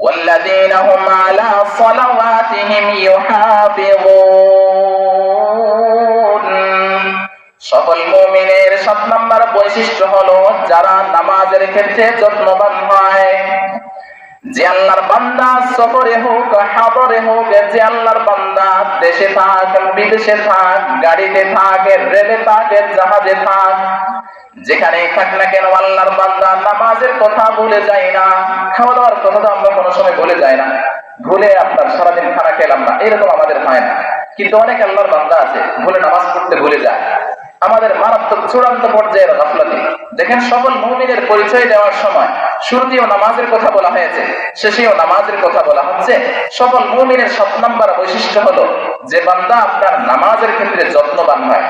والذين هم على صلواتهم يحافظون সকল মুমিনের সাত নম্বর বৈশিষ্ট্য হলো যারা নামাজের ক্ষেত্রে যত্নবান হয় যে আল্লাহর বান্দা সফরে হোক হাদরে হোক, যে আল্লাহর বান্দা দেশে থাক, বিদেশে থাক, গাড়িতে থাক, রেলে থাক, জাহাজে থাক, যেখানে থাক না কেন আল্লাহর বান্দা নামাজের কথা ভুলে যায় না খাওয়া দাওয়ার কথা তো আমরা কোনো সময় ভুলে যাই না। ভুলে আপনার সারাদিন খানা খেলাম না, এরকম আমাদের হয় না। কিন্তু অনেক আল্লাহর বান্দা আছে, ভুলে নামাজ পড়তে ভুলে যায়। আমাদের মারাত্মক চূড়ান্ত পর্যায়ের গাফলাতি দেখেন সকল মুমিনের পরিচয় দেওয়ার সময় শুরুতেও নামাজের কথা বলা হয়েছে শেষেও নামাজের কথা বলা হচ্ছে সকল মুমিনের সাত নম্বর বৈশিষ্ট্য হলো যে বান্দা আপনার নামাজের ক্ষেত্রে যত্নবান হয়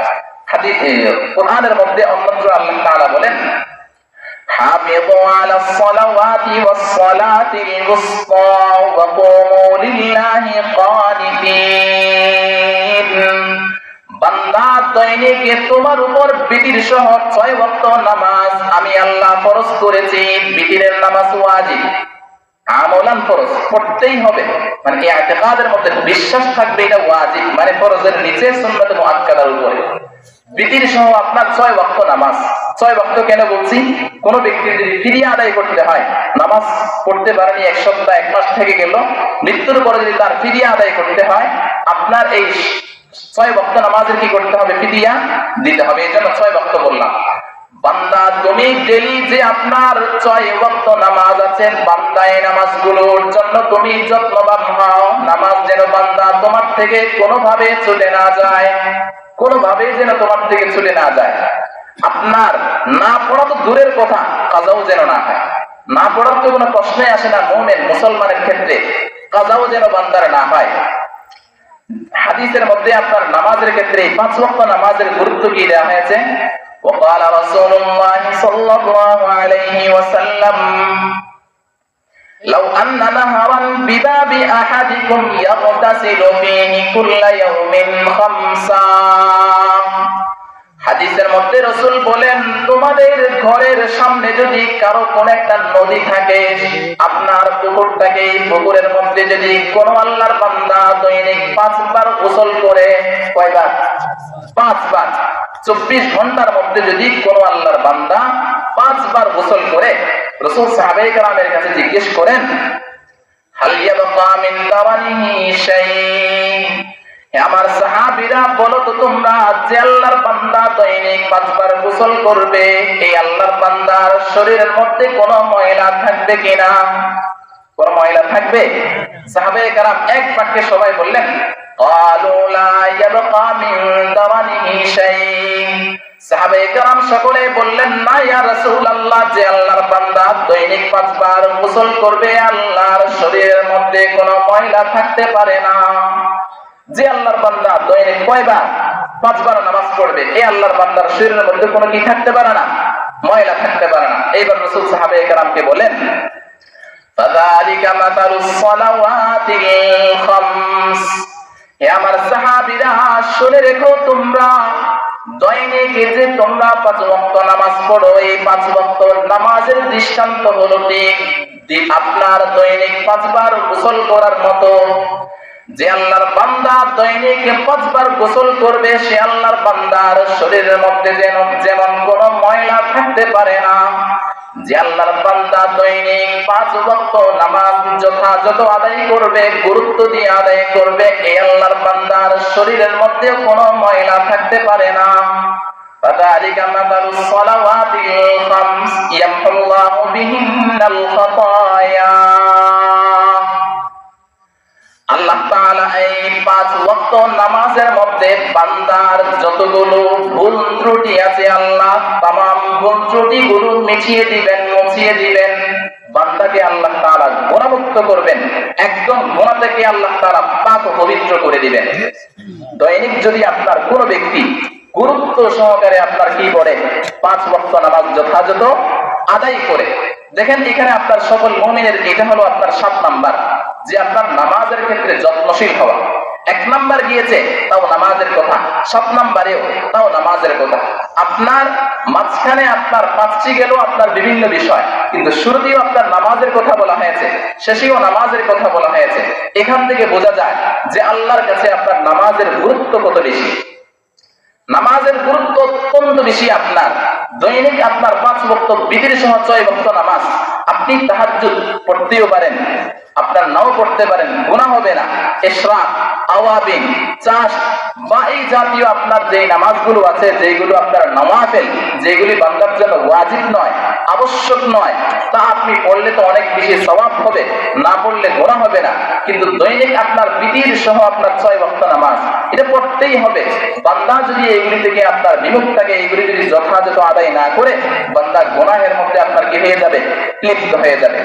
হাদিস কোরআনের মধ্যে অন্যত্র আল্লাহ তাআলা বলেন حافظوا على الصلوات والصلاة الوسطى وقوموا لله قانتين বান্দা দৈনিক তোমার উপর বিতির সহ ছয় ওয়াক্ত নামাজ আমি আল্লাহ ফরজ করেছি। বিতিরের নামাজ ওয়াজিব। আমলান ফরজ পড়তেই হবে। মানে এই আতেকাদের মধ্যে বিশ্বাস থাকবে এটা ওয়াজিব। মানে ফরজের নিচে সুন্নাত মুআক্কাদার উপরে। বিতির সহ আপনার ছয় ওয়াক্ত নামাজ। ছয় ওয়াক্ত কেন বলছি? কোন ব্যক্তি যদি ফিরিয়ে আদায় করতে হয়, নামাজ পড়তে পারেনি, এক সপ্তাহ, এক মাস থেকে গেল, মৃত্যুর পরে যদি তার ফিরিয়ে আদায় করতে হয়, আপনার এই ছয় বক্ত নামাজের কি করতে হবে? ফিদিয়া দিতে হবে। এই জন্য ছয় বক্ত বললাম। বান্দা, তুমি ডেলি যে আপনার ছয় বক্ত নামাজ আছে বান্দা এই নামাজগুলোর জন্য তুমি যত্নবান হও। নামাজ যেন বান্দা তোমার থেকে কোনোভাবে না যায়, কোনোভাবে যেন তোমার থেকে না যায়। আপনার না পড়া তো দূরের কথা, কাজাও যেন না হয়। না পড়ার তো কোনো প্রশ্নই আসে না, মোমেন, মুসলমানের ক্ষেত্রে। কাজাও যেন বান্দার না হয়। হাদিসের মধ্যে আপনার নামাজের ক্ষেত্রে পাঁচ ওয়াক্ত নামাজের গুরুত্ব কি দেওয়া হয়েছে وقال رسول الله صلى الله عليه وسلم لو أن نهرا بباب أحدكم يغتسل فيه كل يوم خمسا হাদিসের মধ্যে রসুল বলেন, তোমাদের ঘরের সামনে যদি কারও কোন একটা নদী থাকে, আপনার পুকুরটাকে পুকুরের মধ্যে যদি কোন আল্লাহর বান্দা দৈনিক পাঁচবার গোসল করে, কয়বার? পাঁচবার। চব্বিশ ঘণ্টার মধ্যে যদি কোন আল্লাহর বান্দা পাঁচবার গোসল করে, রসুল সাহাবে কালামের কাছে জিজ্ঞেস করেন হালিয়া বাবা মিন দাওয়ানিহি আমার সাহাবিরা বলো তো তোমরা, যে আল্লাহর বান্দা দৈনিক পাঁচবার গোসল করবে, এই আল্লাহর বান্দার শরীরের মধ্যে কোন ময়লা থাকবে কিনা? কোন ময়লা থাকবে? সাহাবে কারাম এক পাক্ষে সবাই বললেন সকলে বললেন, না ইয়া যে আল্লাহর বান্দা দৈনিক পাঁচবার গোসল করবে, আল্লাহর শরীরের মধ্যে কোন ময়লা থাকতে পারে না। যে আল্লাহর বান্দা দৈনিক কয়বার পাঁচবার নামাজ পড়বে এই আল্লাহর বান্দার শরীরের মধ্যে কোনো কি থাকতে পারে না ময়লা থাকতে পারে না এইবার রসুল সাহাবে কারামকে বলেন فذلك مثل الصلوات الخمس হে আমার সাহাবীরা শুনে রেখো তোমরা দৈনিক যে তোমরা পাঁচ ওয়াক্ত নামাজ পড়ো এই পাঁচ ওয়াক্ত নামাজের দৃষ্টান্ত হলো ঠিক আপনার দৈনিক পাঁচবার গোসল করার মতো যে আল্লাহর বান্দা দৈনিক পাঁচবার গোসল করবে সে আল্লাহর বান্দার শরীরের মধ্যে যেন যেমন কোন ময়লা থাকতে পারে না যে আল্লাহর বান্দা দৈনিক পাঁচ ওয়াক্ত নামাজ যথাযথ আদায় করবে গুরুত্ব দিয়ে আদায় করবে এই আল্লাহর বান্দার শরীরের মধ্যে কোনো ময়লা থাকতে পারে না فذلك مثل الصلوات الخمس يمحو الله بهن الخطايا আল্লাহ এই পাঁচ ওয়াক্ত নামাজের মধ্যে বান্দার যতগুলো ভুল ত্রুটি আছে আল্লাহ, তামাম ভুল ত্রুটিগুলো মিটিয়ে দিবেন, মুছিয়ে দিবেন। বান্দাকে আল্লাহ গুণমুক্ত করবেন। একদম গুণা থেকে আল্লাহ পবিত্র করে দিবেন। দৈনিক যদি আপনার কোন ব্যক্তি গুরুত্ব সহকারে আপনার কি করে পাঁচ ওয়াক্ত নামাজ যথাযথ আদায় করে। দেখেন এখানে আপনার সকল মমিনের, এটা হলো আপনার সাত নাম্বার। যে আপনার নামাজের ক্ষেত্রে যত্নশীল হওয়া। এক নাম্বার গিয়েছে, তাও নামাজের কথা। সাত নাম্বারেও তাও নামাজের কথা। আপনার মাঝখানে আপনার পাঁচটি গেল আপনার বিভিন্ন বিষয়, কিন্তু শুরুতেও আপনার নামাজের কথা বলা হয়েছে, শেষেও নামাজের কথা বলা হয়েছে। এখান থেকে বোঝা যায় যে আল্লাহর কাছে আপনার নামাজের গুরুত্ব কত বেশি। নামাজের গুরুত্ব অত্যন্ত বেশি আপনার। দৈনিক আপনার পাঁচ বক্ত বিধির সহ ছয় বক্ত নামাজ। আপনি তাহাজুদ পড়তেও পারেন, আপনার নাও পড়তে পারেন গুণা হবে না। এশরাক আওয়াবিন, চাষ, বা এই জাতীয় আপনার যে নামাজগুলো আছে যেগুলো আপনার নওয়াফেল, যেগুলি বান্দার জন্য ওয়াজিব নয় আবশ্যক নয়। তা আপনি পড়লে তো অনেক বেশি স্বভাব হবে, না পড়লে গোনা হবে না। কিন্তু দৈনিক আপনার বিধির সহ আপনার ছয় বক্ত নামাজ, এটা পড়তেই হবে। বান্দা যদি এইগুলি থেকে আপনার বিমুখ থাকে এইগুলি যদি যথাযথ আদায় না করে, বান্দা গোনাহের মধ্যে আপনার কি হয়ে যাবে? লিপ্ত হয়ে যাবে।